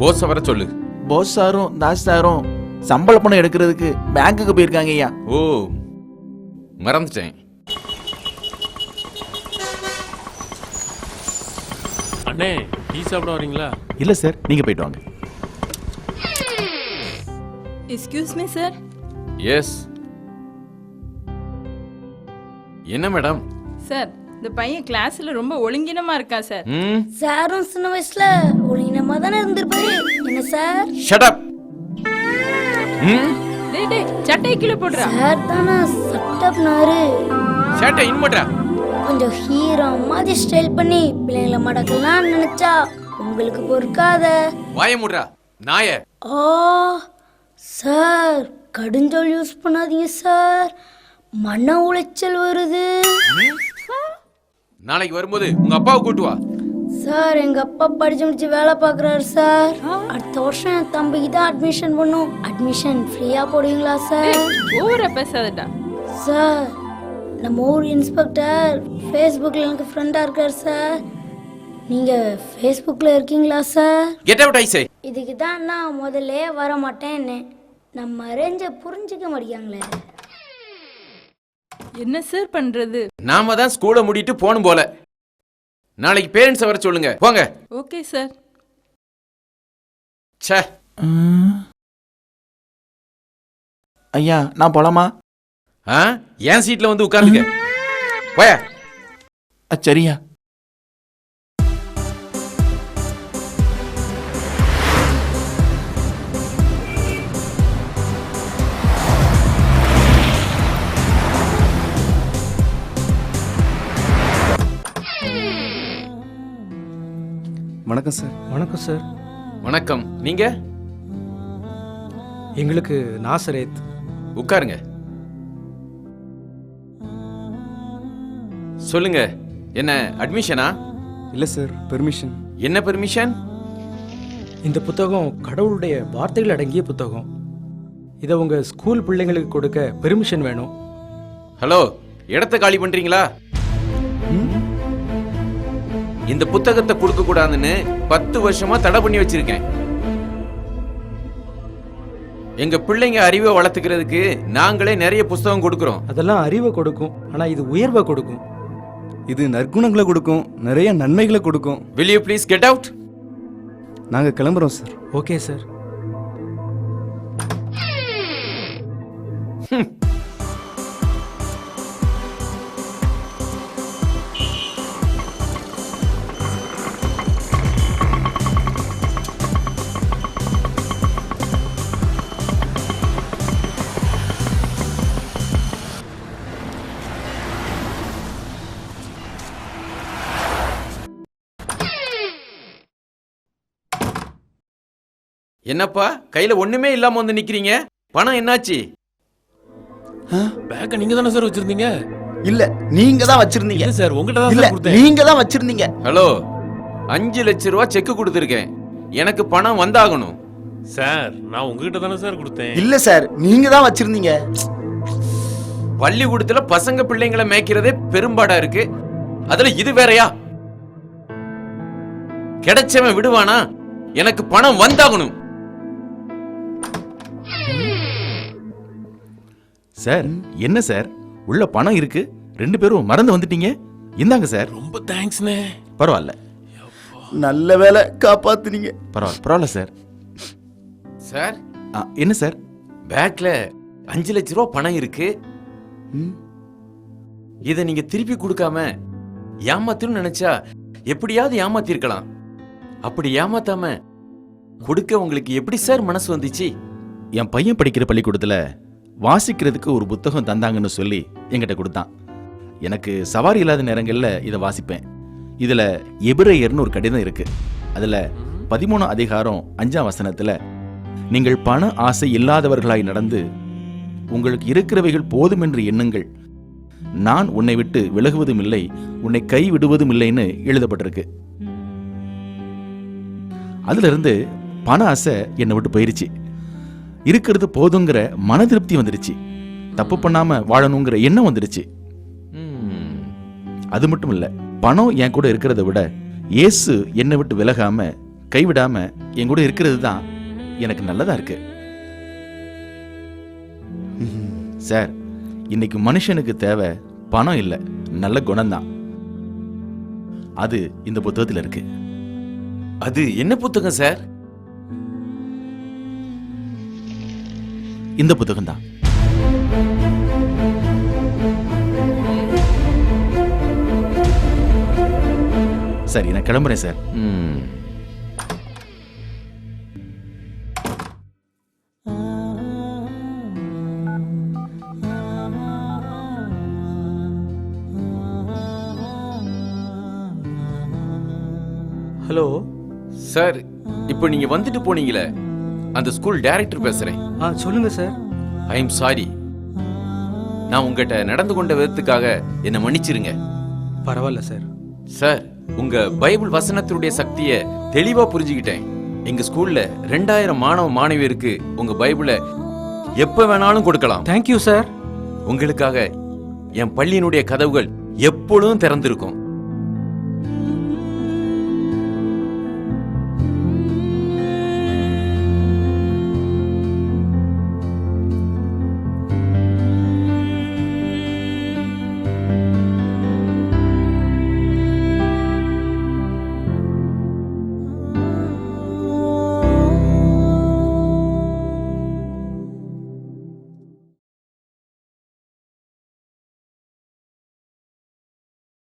போஸ் வர சொல்லு. போஸ் சாரும் தாஸ் சாரும் சம்பள பணம் எடுக்கிறதுக்கு பேங்க்குக்கு போயிருக்காங்க ஐயா. ஓ மறந்துட்டேன். அண்ணே டீ சாப்பிட வரீங்களா? இல்ல சார் நீங்க போயிட்டு வாங்க. எக்ஸ்கியூஸ் மீ சார் எஸ் என்ன மேடம் சார் இந்த பையன் கிளாஸ்ல ரொம்ப ஒழுங்கினமா இருக்கான் சார் சாரும் சின்ன வயசுல ஒழுங்கினமா தானே என்ன சார்? ஷட் அப் ம்? டேய் டேய் சட்டையை கீழே போடுறா. சார் தானே? சட்டப்னாரு ஷட் இன்மட்ரா கொஞ்சம் ஹீரோ மாதிரி ஸ்டைல் பண்ணி பிள்ளைங்களை மடக்கலாம் நினைச்சா உங்களுக்கு பொறுக்காத. வாய மூடுறா. நாய. ஓ சார் கடுஞ்சொல் யூஸ் பண்ணாதீங்க சார். மன உளைச்சல் வருது. நாளைக்கு வரும்போது உங்க அப்பாவை கூட்டு வா. சார் எங்க அப்பா படிச்சு முடிச்சு வேலை பார்க்குறாரு சார். அடுத்த வருஷம் என் தம்பிக்கு தான் அட்மிஷன் பண்ணும். அட்மிஷன் ஃப்ரீயா போடுவீங்களா சார்? ஓவரா பேசாதடா. சார் நம்ம ஊர் இன்ஸ்பெக்டர் ஃபேஸ்புக்கில் எனக்கு ஃப்ரெண்டாக இருக்கார் சார். நீங்கள் ஃபேஸ்புக்கில் இருக்கீங்களா sir? Get out I say இதுக்கு தான் நான் முதல்ல வர மாட்டேன்னு நம்ம ரேஞ்சை புரிஞ்சுக்க மாட்டேங்காங்களே என்ன சார் பண்றது? நாம தான் ஸ்கூலை மூடிட்டு போணும் போல. நாளைக்கு பேரண்ட்ஸ் வர சொல்லுங்க. போங்க ஓகே சார் ச்சே. ம். ஐயா நான் போலாமா? ஆ? என் சீட்ல வந்து உட்கார்ந்துக்க. போய. சரியா. வணக்கம் சார் வணக்கம் சார் வணக்கம். நீங்க? எங்களுக்கு நாசரேத். உட்காருங்க. சொல்லுங்க என்ன அட்மிஷனா இல்லை சார் பெர்மிஷன் என்ன பெர்மிஷன் இந்த புத்தகம் கடவுளுடைய வார்த்தைகள் அடங்கிய புத்தகம். இதை உங்க ஸ்கூல் பிள்ளைங்களுக்கு கொடுக்க பெர்மிஷன் வேணும். ஹலோ இடத்த காலி பண்றீங்களா? இந்த புத்தகத்தை கொடுக்க கூடாதுன்னு பத்து வருஷமா தடை பண்ணி வச்சிருக்கேன். எங்க பிள்ளைங்க அறிவை வளர்த்துக்கிறதுக்கு நாங்களே நிறைய புஸ்தகம் கொடுக்கிறோம். அதெல்லாம் அறிவை கொடுக்கும். ஆனா இது உயர்வை கொடுக்கும். இது நற்குணங்களை கொடுக்கும். நிறைய நன்மைகளை கொடுக்கும். Will you please get out நாங்கள் கிளம்புறோம் சார் ஓகே சார் என்னப்பா கையில ஒண்ணுமே இல்லாம வந்து நிக்கிறீங்க? பணம் என்னாச்சு? பேக்கை நீங்க தானே சார் வச்சிருந்தீங்க? இல்ல நீங்க தான் வச்சிருந்தீங்க. இல்ல சார் உங்ககிட்ட தான் இல்ல கொடுத்தேன். நீங்க தான் வச்சிருந்தீங்க. ஹலோ அஞ்சு லட்ச ரூபா செக் கொடுத்துருக்கேன். எனக்கு பணம் வந்தாகணும். சார் நான் உங்ககிட்ட தானே சார் கொடுத்தேன். இல்ல சார் நீங்க தான் வச்சிருந்தீங்க. பள்ளிக்கூடத்துல பசங்க பிள்ளைங்களை மேய்க்கிறதே பெரும்பாடா இருக்கு. அதுல இது வேறயா? கிடைச்சவன் விடுவானா? எனக்கு பணம் வந்தாகணும். சார் என்ன சார் உள்ள பணம் இருக்கு. ரெண்டு பேரும் மறந்து வந்துட்டீங்க. இந்தாங்க சார் ரொம்ப தேங்க்ஸ்ண்ணே பரவாயில்ல. நல்ல வேலை காப்பாத்துனீங்க. பரவாயில்ல பரவாயில்ல சார் சார் என்ன சார் பேக்ல அஞ்சு லட்ச ரூபா பணம் இருக்கு. ம். இத நீங்க திருப்பி கொடுக்காம ஏமாத்தணும்னு நினைச்சா எப்படியாவது ஏமாத்திருக்கலாம். அப்படி ஏமாத்தாம கொடுக்க உங்களுக்கு எப்படி சார் மனசு வந்துச்சு? என் பையன் படிக்கிற பள்ளிக்கூடத்துல வாசிக்கிறதுக்கு ஒரு புத்தகம் தந்தாங்கன்னு சொல்லி என்கிட்ட கொடுத்தான். எனக்கு சவாரி இல்லாத நேரங்கள்ல இதை வாசிப்பேன். இதுல எபிரேயர்னு ஒரு கடிதம் இருக்கு. அதுல பதிமூணாம் அதிகாரம் அஞ்சாம் வசனத்துல நீங்கள் பண ஆசை இல்லாதவர்களாய் நடந்து உங்களுக்கு இருக்கிறவைகள் போதும் என்று எண்ணுங்கள். நான் உன்னை விட்டு விலகுவதும் இல்லை உன்னை கைவிடுவதும் இல்லைன்னு எழுதப்பட்டிருக்கு. அதுல இருந்து பண ஆசை என்னை விட்டு போயிருச்சு. இருக்கிறது போதுங்கிற மன திருப்தி வந்துடுச்சு. தப்பு பண்ணாம வாழணுங்கிற எண்ணம் வந்துடுச்சு. அது மட்டும் இல்ல பணம் என் கூட இருக்கிறத விட இயேசு என்னை விட்டு விலகாம கைவிடாம என் கூட இருக்கிறது தான் எனக்கு நல்லதா இருக்கு. சார் இன்னைக்கு மனுஷனுக்கு தேவை பணம் இல்லை நல்ல குணம்தான் அது இந்த புத்தகத்தில் இருக்கு. அது என்ன புத்தகம் சார்? இந்த புத்தகம் தான் சரி நான் கிளம்புறேன் சார். ம். ஹலோ சார் இப்போ நீங்க வந்துட்டு போனீங்களே. அந்த ஸ்கூல் டைரக்டர் பேசுறேன். ஆ சொல்லுங்க சார் ஐ எம் சாரி நான் உங்ககிட்ட நடந்து கொண்ட விதத்துக்காக என்னை மன்னிச்சிருங்க. பரவாயில்ல சார் சார் உங்க பைபிள் வசனத்தினுடைய சக்தியை தெளிவா புரிஞ்சுக்கிட்டேன். எங்க ஸ்கூல்ல ரெண்டாயிரம் மாணவ மாணவியருக்கு உங்க பைபிளை எப்ப வேணாலும் கொடுக்கலாம். தேங்க்யூ சார் உங்களுக்காக என் பள்ளியினுடைய கதவுகள் எப்பொழுதும் திறந்திருக்கும்.